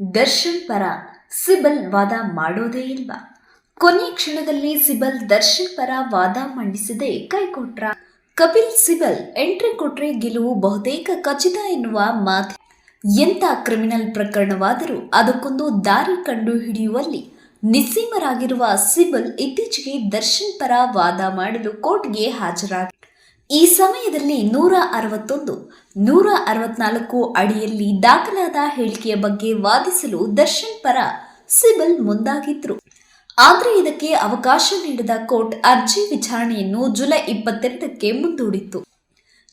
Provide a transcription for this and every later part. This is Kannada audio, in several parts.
ದರ್ಶನ್ ಪರ ಸಿಬಲ್ ವಾದ ಮಾಡೋದೇ ಇಲ್ವಾ? ಕೊನೆ ಕ್ಷಣದಲ್ಲಿ ಸಿಬಲ್ ದರ್ಶನ್ ಪರ ವಾದ ಮಂಡಿಸದೆ ಕೈಕೊಟ್ರ ಕಪಿಲ್ ಸಿಬಲ್ ಎಂಟ್ರಿ ಕೊಟ್ರೆ ಗೆಲುವು ಬಹುತೇಕ ಖಚಿತ ಎನ್ನುವ ಮಾತು. ಎಂಥ ಕ್ರಿಮಿನಲ್ ಪ್ರಕರಣವಾದರೂ ಅದಕ್ಕೊಂದು ದಾರಿ ಕಂಡು ಹಿಡಿಯುವಲ್ಲಿ ನಿಸ್ಸೀಮರಾಗಿರುವ ಸಿಬಲ್ ಇತ್ತೀಚೆಗೆ ದರ್ಶನ್ ಪರ ವಾದ ಮಾಡಲು ಕೋರ್ಟ್ಗೆ ಹಾಜರಾಗ ಈ ಸಮಯದಲ್ಲಿ ನೂರ ಅರವತ್ತೊಂದು, ನೂರ ಅರವತ್ನಾಲ್ಕು ಅಡಿಯಲ್ಲಿ ದಾಖಲಾದ ಹೇಳಿಕೆಯ ಬಗ್ಗೆ ವಾದಿಸಲು ದರ್ಶನ್ ಪರ ಸಿಬಲ್ ಮುಂದಾಗಿದ್ರು. ಆದರೆ ಇದಕ್ಕೆ ಅವಕಾಶ ನೀಡಿದ ಕೋರ್ಟ್ ಅರ್ಜಿ ವಿಚಾರಣೆಯನ್ನು ಜುಲೈ ಇಪ್ಪತ್ತೆರಡಕ್ಕೆ ಮುಂದೂಡಿತ್ತು.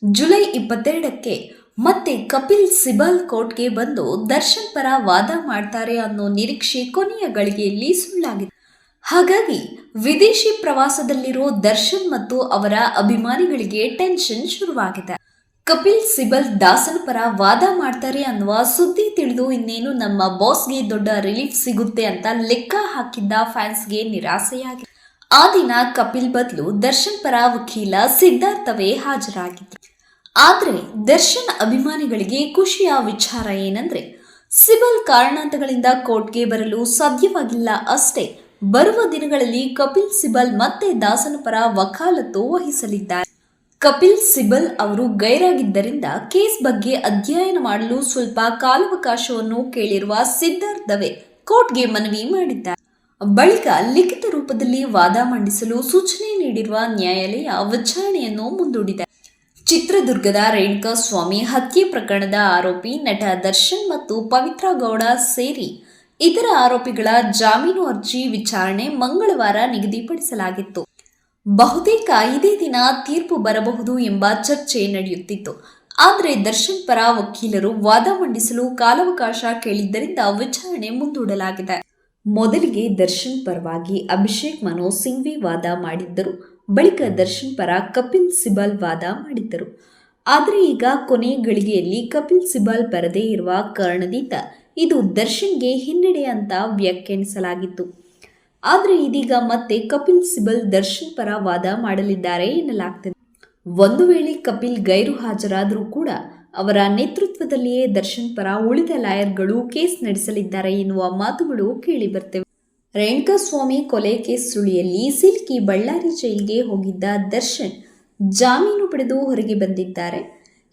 ಜುಲೈ ಇಪ್ಪತ್ತೆರಡಕ್ಕೆ ಮತ್ತೆ ಕಪಿಲ್ ಸಿಬಲ್ ಕೋರ್ಟ್ಗೆ ಬಂದು ದರ್ಶನ್ ಪರ ವಾದ ಮಾಡ್ತಾರೆ ಅನ್ನೋ ನಿರೀಕ್ಷೆ ಕೊನೆಯ ಗಳಿಗೆಯಲ್ಲಿ ಸುಳ್ಳಾಗಿದೆ. ಹಾಗಾಗಿ ವಿದೇಶಿ ಪ್ರವಾಸದಲ್ಲಿರೋ ದರ್ಶನ್ ಮತ್ತು ಅವರ ಅಭಿಮಾನಿಗಳಿಗೆ ಟೆನ್ಷನ್ ಶುರುವಾಗಿದೆ. ಕಪಿಲ್ ಸಿಬಲ್ ದಾಸನ ಪರ ವಾದ ಮಾಡ್ತಾರೆ ಅನ್ನುವ ಸುದ್ದಿ ತಿಳಿದು ಇನ್ನೇನು ನಮ್ಮ ಬಾಸ್ಗೆ ದೊಡ್ಡ ರಿಲೀಫ್ ಸಿಗುತ್ತೆ ಅಂತ ಲೆಕ್ಕ ಹಾಕಿದ್ದ ಫ್ಯಾನ್ಸ್ಗೆ ನಿರಾಸೆಯಾಗಿದೆ ಆ ದಿನ ಕಪಿಲ್ ಬದಲು ದರ್ಶನ್ ಪರ ವಕೀಲ ಸಿದ್ಧಾರ್ಥವೇ ಹಾಜರಾಗಿದ್ರು. ಆದರೆ ದರ್ಶನ್ ಅಭಿಮಾನಿಗಳಿಗೆ ಖುಷಿಯ ವಿಚಾರ ಏನಂದ್ರೆ, ಸಿಬಲ್ ಕಾರಣಾಂತಗಳಿಂದ ಕೋರ್ಟ್ಗೆ ಬರಲು ಸಾಧ್ಯವಾಗಿಲ್ಲ ಅಷ್ಟೇ ಬರುವ ದಿನಗಳಲ್ಲಿ ಕಪಿಲ್ ಸಿಬಲ್ ಮತ್ತೆ ದಾಸನ ಪರ ವಕಾಲತ್ತು ವಹಿಸಲಿದ್ದಾರೆ. ಕಪಿಲ್ ಸಿಬಲ್ ಅವರು ಗೈರಾಗಿದ್ದರಿಂದ ಕೇಸ್ ಬಗ್ಗೆ ಅಧ್ಯಯನ ಮಾಡಲು ಸ್ವಲ್ಪ ಕಾಲಾವಕಾಶವನ್ನು ಕೇಳಿರುವ ಸಿದ್ಧಾರ್ಥವೇ ಕೋರ್ಟ್ಗೆ ಮನವಿ ಮಾಡಿದ್ದಾರೆ. ಬಳಿಕ ಲಿಖಿತ ರೂಪದಲ್ಲಿ ವಾದ ಮಂಡಿಸಲು ಸೂಚನೆ ನೀಡಿರುವ ನ್ಯಾಯಾಲಯ ವಿಚಾರಣೆಯನ್ನು ಮುಂದೂಡಿದೆ. ಚಿತ್ರದುರ್ಗದ ರೇಣುಕಾ ಸ್ವಾಮಿ ಹತ್ಯೆ ಪ್ರಕರಣದ ಆರೋಪಿ ನಟ ದರ್ಶನ್ ಮತ್ತು ಪವಿತ್ರ ಗೌಡ ಸೇರಿ ಇತರ ಆರೋಪಿಗಳ ಜಾಮೀನು ಅರ್ಜಿ ವಿಚಾರಣೆ ಮಂಗಳವಾರ ನಿಗದಿಪಡಿಸಲಾಗಿತ್ತು. ಬಹುತೇಕ ಇದೇ ದಿನ ತೀರ್ಪು ಬರಬಹುದು ಎಂಬ ಚರ್ಚೆ ನಡೆಯುತ್ತಿತ್ತು. ಆದರೆ ದರ್ಶನ್ ಪರ ವಕೀಲರು ವಾದ ಮಂಡಿಸಲು ಕಾಲಾವಕಾಶ ಕೇಳಿದ್ದರಿಂದ ವಿಚಾರಣೆ ಮುಂದೂಡಲಾಗಿದೆ. ಮೊದಲಿಗೆ ದರ್ಶನ್ ಪರವಾಗಿ ಅಭಿಷೇಕ್ ಮನೋ ಸಿಂಘ್ವಿ ವಾದ ಮಾಡಿದ್ದರು. ಬಳಿಕ ದರ್ಶನ್ ಪರ ಕಪಿಲ್ ಸಿಬಲ್ ವಾದ ಮಾಡಿದ್ದರು. ಆದರೆ ಈಗ ಕೊನೆ ಗಳಿಗೆಯಲ್ಲಿ ಕಪಿಲ್ ಸಿಬಲ್ ಬರದೇ ಇರುವ ಕಾರಣದಿಂದ ಇದು ದರ್ಶನ್ಗೆ ಹಿನ್ನಡೆ ಅಂತ ವ್ಯಾಖ್ಯಾನಿಸಲಾಗಿತ್ತು. ಆದರೆ ಇದೀಗ ಮತ್ತೆ ಕಪಿಲ್ ಸಿಬಲ್ ದರ್ಶನ್ ಪರ ವಾದ ಮಾಡಲಿದ್ದಾರೆ ಎನ್ನಲಾಗ್ತದೆ. ಒಂದು ವೇಳೆ ಕಪಿಲ್ ಗೈರು ಹಾಜರಾದರೂ ಕೂಡ ಅವರ ನೇತೃತ್ವದಲ್ಲಿಯೇ ದರ್ಶನ್ ಪರ ಉಳಿದ ಲಾಯರ್ಗಳು ಕೇಸ್ ನಡೆಸಲಿದ್ದಾರೆ ಎನ್ನುವ ಮಾತುಗಳು ಕೇಳಿಬರ್ತವೆ. ರೇಣುಕಾಸ್ವಾಮಿ ಕೊಲೆ ಕೇಸ್ ಸುಳಿಯಲ್ಲಿ ಸಿಲ್ಕಿ ಬಳ್ಳಾರಿ ಜೈಲಿಗೆ ಹೋಗಿದ್ದ ದರ್ಶನ್ ಜಾಮೀನು ಪಡೆದು ಹೊರಗೆ ಬಂದಿದ್ದಾರೆ.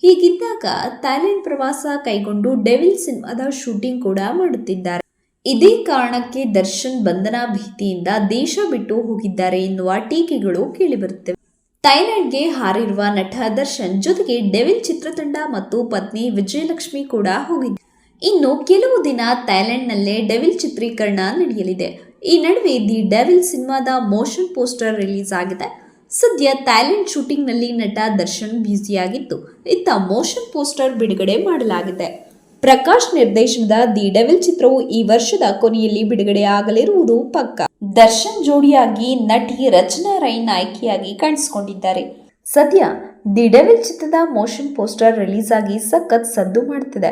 ಹೀಗಿದ್ದಾಗ ಥೈಲ್ಯಾಂಡ್ ಪ್ರವಾಸ ಕೈಗೊಂಡು ಡೆವಿಲ್ ಸಿನಿಮಾದ ಶೂಟಿಂಗ್ ಕೂಡ ಮಾಡುತ್ತಿದ್ದಾರೆ. ಇದೇ ಕಾರಣಕ್ಕೆ ದರ್ಶನ್ ಬಂಧನ ಭೀತಿಯಿಂದ ದೇಶ ಬಿಟ್ಟು ಹೋಗಿದ್ದಾರೆ ಎನ್ನುವ ಟೀಕೆಗಳು ಕೇಳಿಬರುತ್ತವೆ. ಥೈಲ್ಯಾಂಡ್ಗೆ ಹಾರಿರುವ ನಟ ದರ್ಶನ್ ಜೊತೆಗೆ ಡೆವಿಲ್ ಚಿತ್ರತಂಡ ಮತ್ತು ಪತ್ನಿ ವಿಜಯಲಕ್ಷ್ಮಿ ಕೂಡ ಹೋಗಿದ್ದಾರೆ ಇನ್ನು ಕೆಲವು ದಿನ ಥೈಲ್ಯಾಂಡ್ನಲ್ಲೇ ಡೆವಿಲ್ ಚಿತ್ರೀಕರಣ ನಡೆಯಲಿದೆ. ಈ ನಡುವೆ ದಿ ಡೆವಿಲ್ ಸಿನಿಮಾದ ಮೋಷನ್ ಪೋಸ್ಟರ್ ರಿಲೀಸ್ ಆಗಿದೆ. ಸದ್ಯ ಥೈಲ್ಯಾಂಡ್ ಶೂಟಿಂಗ್ನಲ್ಲಿ ನಟ ದರ್ಶನ್ ಬ್ಯುಸಿಯಾಗಿದ್ದು, ಇತ್ತ ಮೋಷನ್ ಪೋಸ್ಟರ್ ಬಿಡುಗಡೆ ಮಾಡಲಾಗಿದೆ. ಪ್ರಕಾಶ್ ನಿರ್ದೇಶನದ ದಿ ಡೆವಿಲ್ ಚಿತ್ರವು ಈ ವರ್ಷದ ಕೊನೆಯಲ್ಲಿ ಬಿಡುಗಡೆ ಆಗಲಿರುವುದು ಪಕ್ಕ. ದರ್ಶನ್ ಜೋಡಿಯಾಗಿ ನಟಿ ರಚನಾ ರೈ ನಾಯಕಿಯಾಗಿ ಕಾಣಿಸಿಕೊಂಡಿದ್ದಾರೆ. ಸದ್ಯ ದಿ ಡೆವಿಲ್ ಚಿತ್ರದ ಮೋಷನ್ ಪೋಸ್ಟರ್ ರಿಲೀಸ್ ಆಗಿ ಸಖತ್ ಸದ್ದು ಮಾಡುತ್ತಿದೆ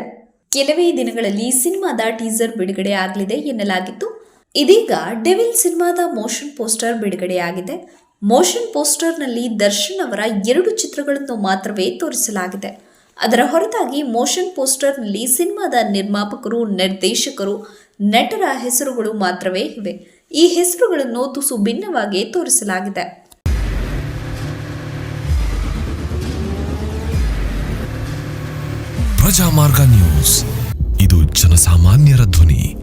ಕೆಲವೇ ದಿನಗಳಲ್ಲಿ ಸಿನಿಮಾದ ಟೀಸರ್ ಬಿಡುಗಡೆ ಆಗಲಿದೆ ಎನ್ನಲಾಗಿತ್ತು. ಇದೀಗ ಡೆವಿಲ್ ಸಿನಿಮಾದ ಮೋಷನ್ ಪೋಸ್ಟರ್ ಬಿಡುಗಡೆಯಾಗಿದೆ. ಮೋಷನ್ ಪೋಸ್ಟರ್ನಲ್ಲಿ ದರ್ಶನ್ ಅವರ ಎರಡು ಚಿತ್ರಗಳನ್ನು ಮಾತ್ರವೇ ತೋರಿಸಲಾಗಿದೆ. ಅದರ ಹೊರತಾಗಿ ಮೋಷನ್ ಪೋಸ್ಟರ್ನಲ್ಲಿ ಸಿನಿಮಾದ ನಿರ್ಮಾಪಕರು, ನಿರ್ದೇಶಕರು, ನಟರ ಹೆಸರುಗಳು ಮಾತ್ರವೇ ಇವೆ. ಈ ಹೆಸರುಗಳನ್ನು ತುಸು ಭಿನ್ನವಾಗಿ ತೋರಿಸಲಾಗಿದೆ. ಪ್ರಜಾಮಾರ್ಗ ನ್ಯೂಸ್. ಇದು ಜನಸಾಮಾನ್ಯರ ಧ್ವನಿ.